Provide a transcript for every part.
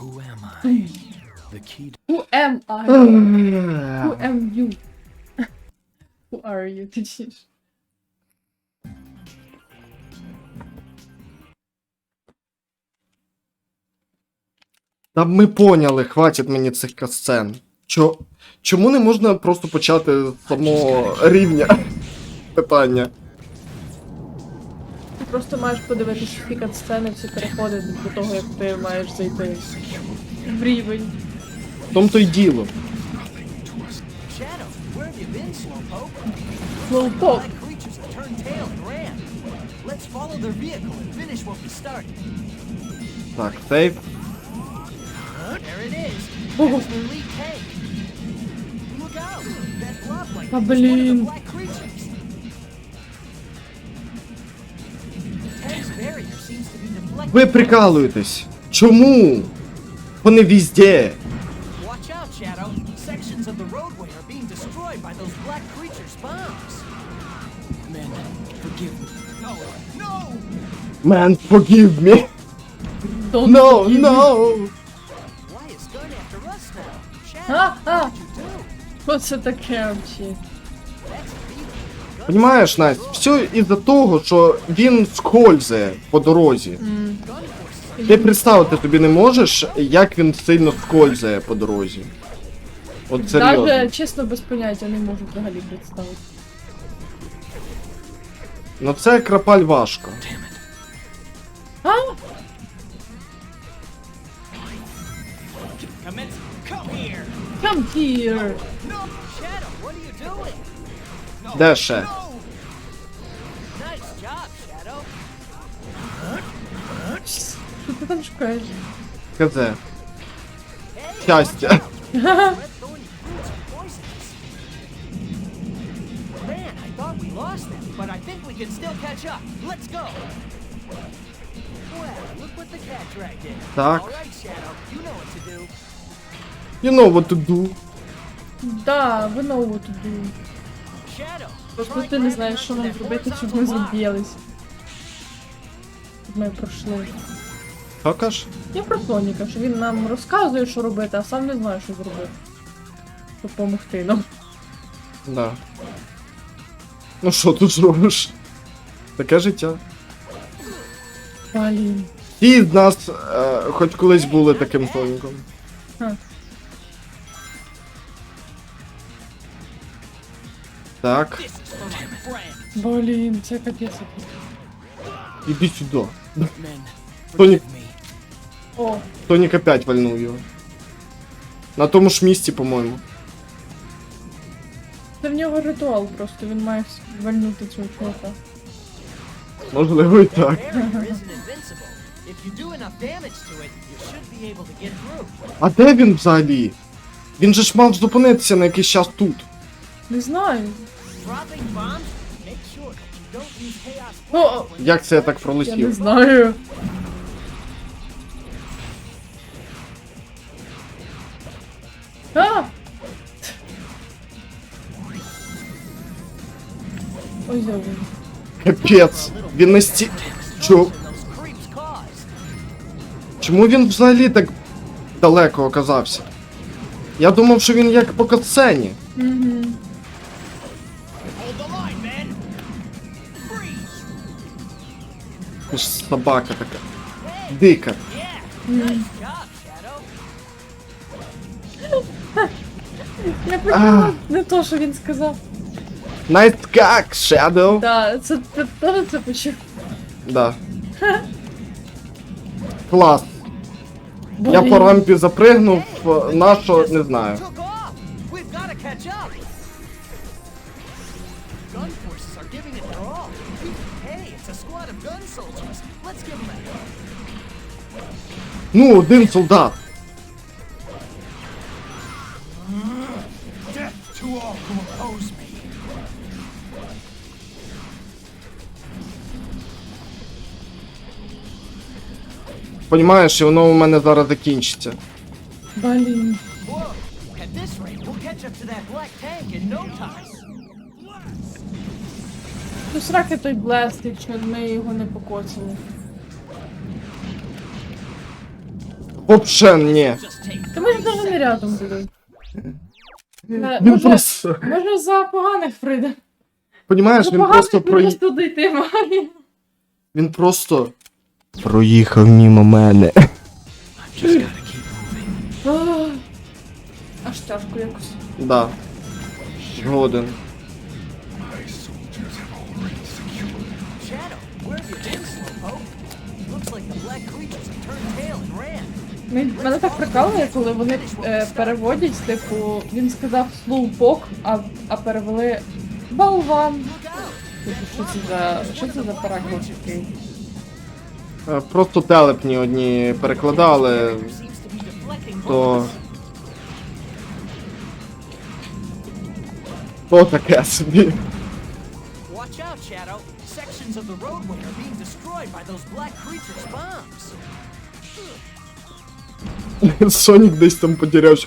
Who am I? The key Who am I? Who am you? Who are you? Точніше. Та ми поняли, хватить мені цих касцен. Чо... Чому не можна просто почати з самого рівня питання? Просто маєш подивитися всі катсцени, всі переходи до того, як ти маєш зайти в рівень. В тому то й діло. Слоупок. Black creatures have turned tail by those black creatures' bombs. Man, forgive me. Don't No, forgive no. Why is Gun after us now? Shadow, А, а, what you do? що це таке взагалі? Понимаєш, Настя, все із-за того, що він скользає по дорозі. Forces Ти представити тобі не можеш, як він сильно скользає по дорозі. От серйозно. Даже чесно без поняття не можу взагалі представити. Ну це крапаль важко. А? Commence. Come here. Come here! Де ще? Що ти там шукаєш? Казе. Hey, Щастя. red thorny fruits are poisonous. Man, I thought we lost them, but I think we can still catch up. Let's go. Well, look what the cat dragged in. Так. All right, Shadow, you know what to do. You know what to do. Да, ви нову туди. Shadow. Просто ти не знаєш, що onto нам щоб ми. Щоб ми пройшли. Що каш? Я про Соніка, що він нам розказує, що робити, а сам не знає, що зробити. Допомогти нам. Да. Ну що тут зробиш? Таке життя. Блін. Ті з нас е, хоч колись були таким соніком. Ха. Так. Блін, це капець. іди сюди. Сонік, Сонік опять вальнув його. На тому ж місці, по-моєму. це в нього ритуал просто, він має вальнути цього чувака. Можливо і так. А де він взагалі? Він же ж мав зупинитися на якийсь час тут. Не знаю. When Як це я так Я не знаю. А! Ой, зовут. Капець. Він насті... Чо... Чому він взагалі так далеко оказався? Я думав, що він як по катсцені. Угу. Собака така. Дика. Yeah. Я поняла. Не то, що він сказав. Найт как, Shadow. Да, це ти теж це почув. Да. Клас. Я по рампі запригнув, на що не знаю. Took off. We've Понімаєш, і воно у мене зараз закінчиться. Блін. Ну сраки той блест, якщо ми його не покоцали. Вообще ні. Та ми ж навіть не рядом були. Е, Він Може, просто. може за поганих прийде. Понімаєш, За він поганих просто ми про... просто. Він просто. Проїхав мимо мене. Аж тяжко якось. Да. Ran. Мен- Мене так прикалує, коли вони е, переводять, типу, він сказав слоупок, а, а перевели болван. Типу, що це за. Що це за переклад такий? Е, Просто телепні одні перекладали. То. То таке собі. Watch out, Shadow. Sections of the roadway are being destroyed by those black creatures' bombs. Сонік десь там потерявся.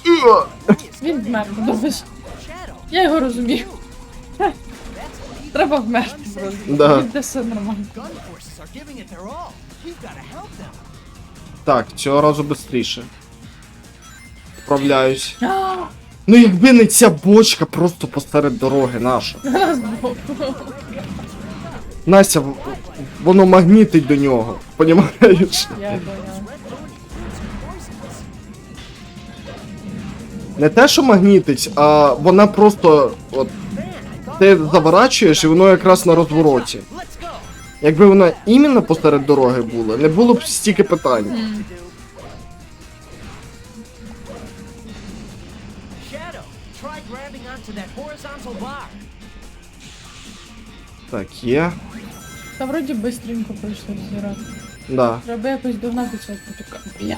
Він вмер. Shadow. Я його розумію. Треба вмерти просто. Да. Буде все нормально. Так, цього разу швидше. Справляюсь. А, Ну якби не ця бочка просто посеред дороги наша. Настя, воно магнітить до нього. Понімаєш? Не те, що магнітить, а вона просто. От ти заворачуєш і воно якраз на розвороті. Якби вона іменно посеред дороги була, не було б стільки питань. Bar. Так, є. Та вроді бистренько пройшли всі. Да. Треба якось догнати цього потука. Блядь.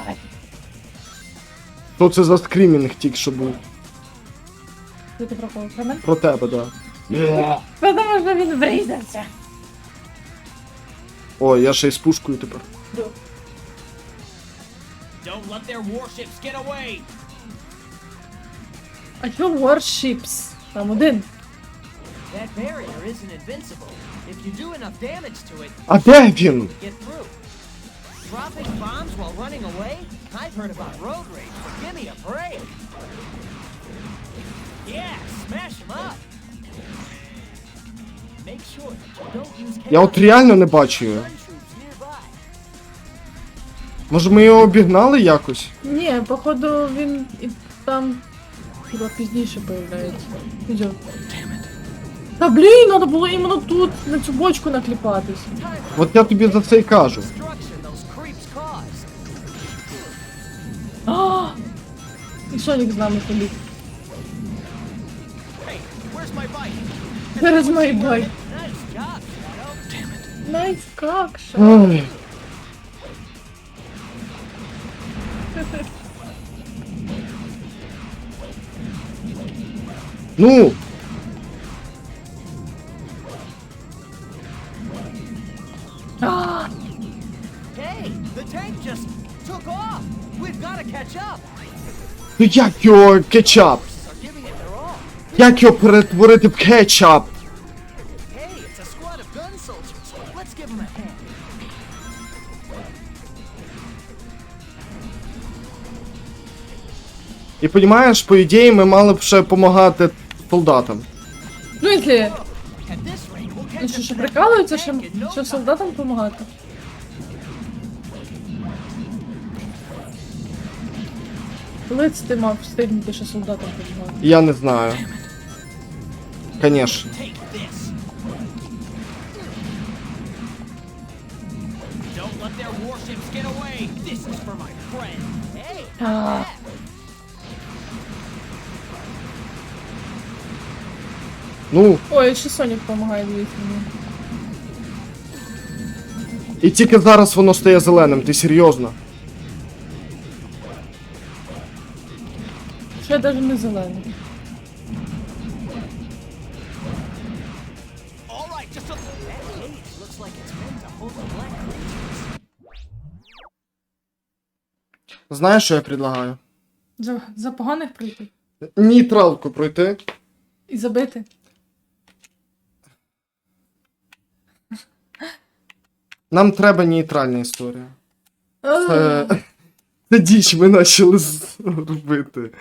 Що це за скрімінг тільки що був? Ти ти про кого? Про мене? Про тебе, да. Тому що він врізався. О, я ще й з пушкою тепер. Don't let their warships get away. А що Warships? Там один. That barrier isn't invincible. If you do enough damage to it, А де він? get through. Dropping bombs while running away? I've heard about road rage, but give me a break. Yeah, smash them up. Я от реально не бачу його. Може ми його обігнали якось? Ні, походу він і там хіба пізніше появляється. Ідем. Та блін, треба було іменно тут, на цю бочку накліпатись. От я тобі за це й кажу. А! І Сонік з нами політ. Where is my bike? Nice job, Shadow. Найс как ще? Ой. Ну, А! Hey, the tank just took off. We've got to catch up. ну як його кетчап? Are giving it their all. Як його перетворити в кетчап? І понімаєш, по ідеї ми мали б ще допомагати солдатам. Ну, this rate, Ну що, що прикалуються, що, що солдатам допомагати? Коли це ти мав встигнути, що солдатам допомагати? Я не знаю. Конечно. Don't let their warships get away. This is for my friend. Hey, Ну, Ой, ще Сонік допомагає, дивіться мені. і тільки зараз воно стає зеленим, ти серйозно? Я навіть не зелений. Знаєш, що я предлагаю? За, за поганих прийти. Нейтралку пройти. І забити. Нам треба нейтральна історія. Це... Це діч ми почали робити.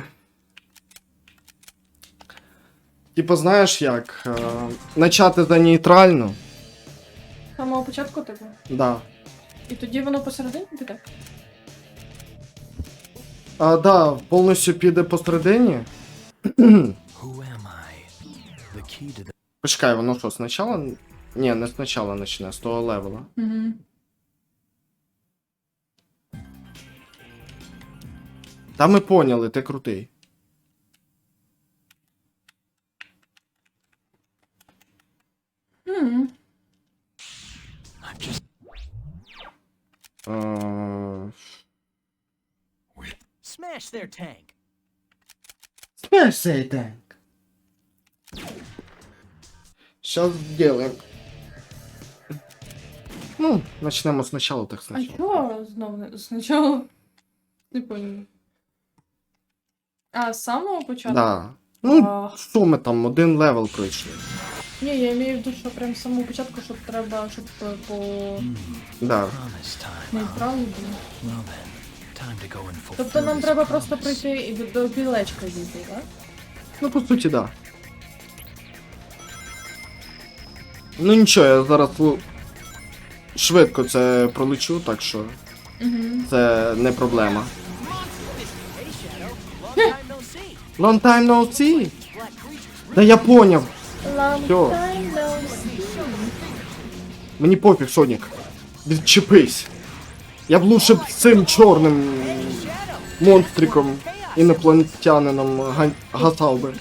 Типа, знаєш як? Е, начати за нейтрально. З самого початку типу. Да. І тоді воно посередині піде? А, да, повністю піде посередині. Почекай, воно що, спочатку? Ні, не спочатку почне, з того левела. Угу. Та ми поняли, ти крутий. Угу. Just Е, Smash their tank. Smash say tank. Сейчас сделаем. Ну, начнемо спочатку, так А спочатку. чого знову не спочатку? Не поняла. А, з самого початку? Да. Ну, А, що ми там, один левел пройшли. ні, я маю в виду, що прям з самого початку, щоб треба, щоб е, по Да. promise time. нейтралу було. Well then, time to go and fulfill Тобто нам this треба просто promise. прийти і до, до білечка дійти, так? Ну, по суті, да. Ну нічого, я зараз швидко це пролечу, так що це не проблема. Long time no see. Да я поняв. See. Мені пофіг, Сонік. Відчепись. Я б лучше б з цим чорним монстриком інопланетянином га- гасав би.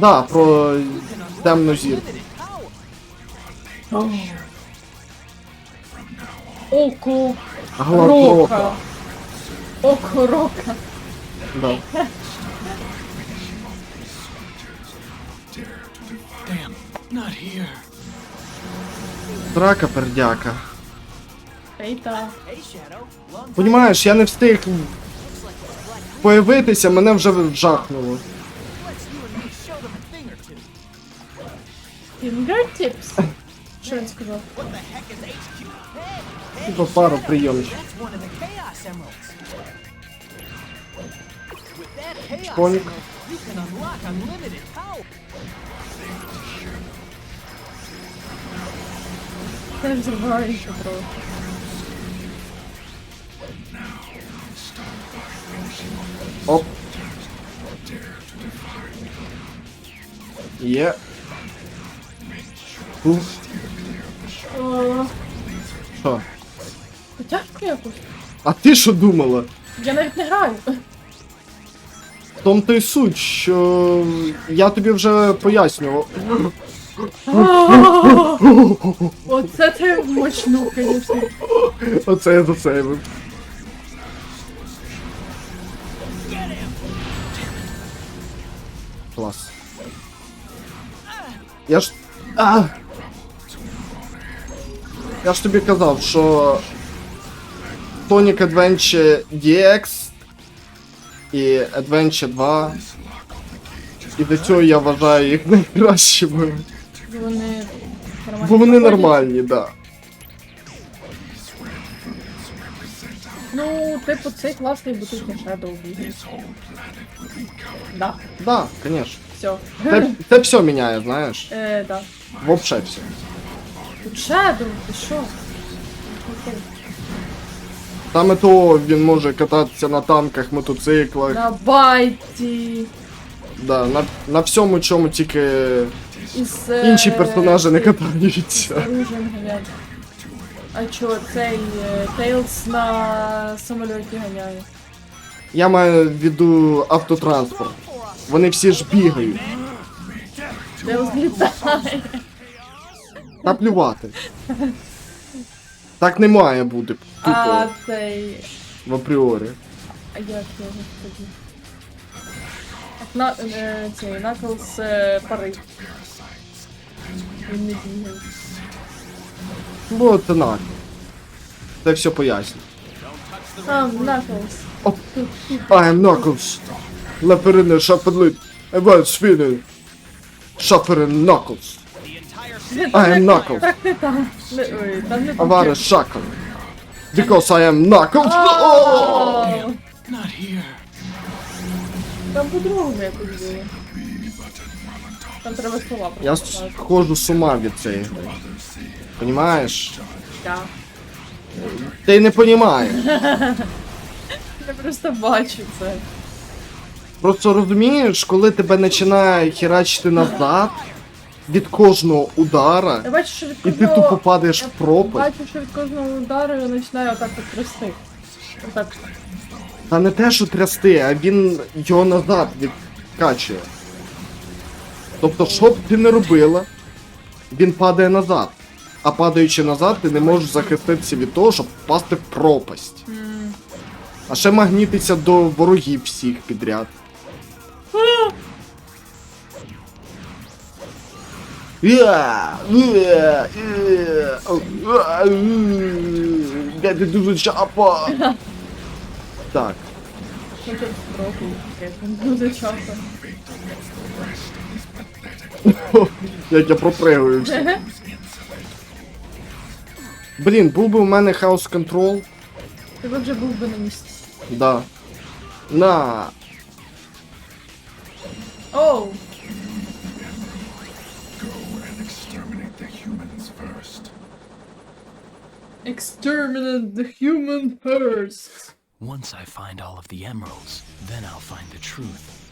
Да, про темну зірку. Око рока. Око рока. Да. Damn, not here. Драка пердяка. Ейта. Понімаєш, я не встиг появитися, мене вже вжахнуло. Fingertips. Що він сказав? Типа пару unlock unlimited power. Це взривається трохи. Оп. Є. Уф. Що? Тяжко якось. А ти що думала? Я навіть не граю. В тому то й суть, що я тобі вже пояснював. Оце ти мочну, звісно. Оце я засейвив. Клас. Я ж. А! Я ж тобі казав, що Sonic Adventure DX і Adventure 2. І до цього я вважаю їх найкращими. Вони нормально. Бо вони проходять. нормальні, да. Ну, типу, цей класний, бо тут не Shadow бігає. Да, Да, конечно. все. Це, це все міняє, знаєш. Е, да. Вообще все. Тут Shadow, ти що? Окей. Там і то він може кататися на танках, мотоциклах, На байті. да, на, на всьому чому тільки Із, е, інші персонажі не катаються. оружием. А чо, цей е, Тейлз на самольоті ганяє. Я маю в виду автотранспорт. Вони всі ж бігають. Тейлз літає. Та плювати. Так не має бути А тупо цей. в апріорі. А як його тоді? На, е, цей Наклз е, парить. Він не бігає. Ну, це нак. Це все пояснює. А, Наклз. Оп. I am Knuckles. Лаперини шапелит. Евель свини. Шаферин Knuckles. I am Knuckles. Так не там. Не, ой, там не Авари Шакал. Because I am Knuckles! О! Not here. Там по-другому якось було. Там треба слова Я просто. схожу з ума від цієї гри. Понімаєш? Так. Ти не понімаєш. Я просто бачу це. Просто розумієш, коли тебе починає херачити назад від кожного удара, Я бачу, що від і ти кожного... тупо падаєш в Я пропасть. бачу, що від кожного удару я починаю отак от трясти. Отак. Та не те, що трясти, а він його назад відкачує. Тобто, що б ти не робила, він падає назад. А падаючи назад, ти не можеш захиститися від того, щоб впасти в пропасть. А ще магнітиться до ворогів всіх підряд. Де ти дуже чапа? Так. Дуже я пропригуюся. Блін, був би у мене хаос контрол. Ти би вже був би на місці. Да. На. Оу! Exterminate the human first. Once I find all of the emeralds, then I'll find the truth.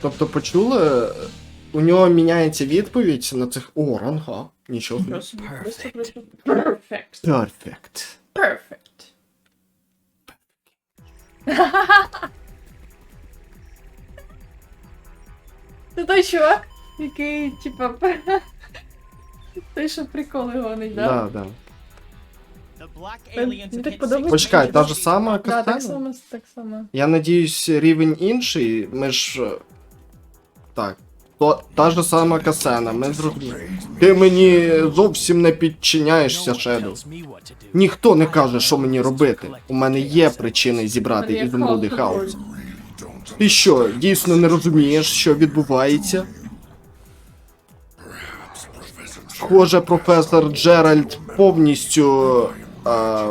Тобто почули? У нього міняється відповідь на цих. О, ранга. Нічого. просто. Perfect. Perfect. Perfect. Це той чувак, який, типа, той, що приколи гонить, да? Да, да. Мені так подобається. Почекай, та ж сама Да, так само, так само. Я надіюсь, рівень інший. Ми ж. е, Так. То, та ж сама касена, ми зрозуміли. Ти мені зовсім не підчиняєшся, Шеду. Ніхто не каже, що мені робити. У мене є причини зібрати Є ізумруди хаос хаос. Ти що, дійсно не розумієш, що відбувається? Схоже, професор Джеральд повністю е,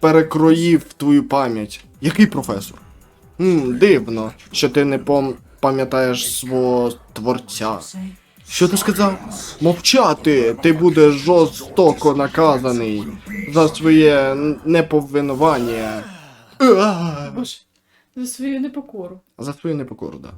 перекроїв твою пам'ять. Який професор? Хм, дивно, що ти не пом- пам'ятаєш свого творця. Що ти сказав? Мовчати! Ти будеш жорстоко наказаний за своє н- неповинування. За свою непокору. За свою непокору, да.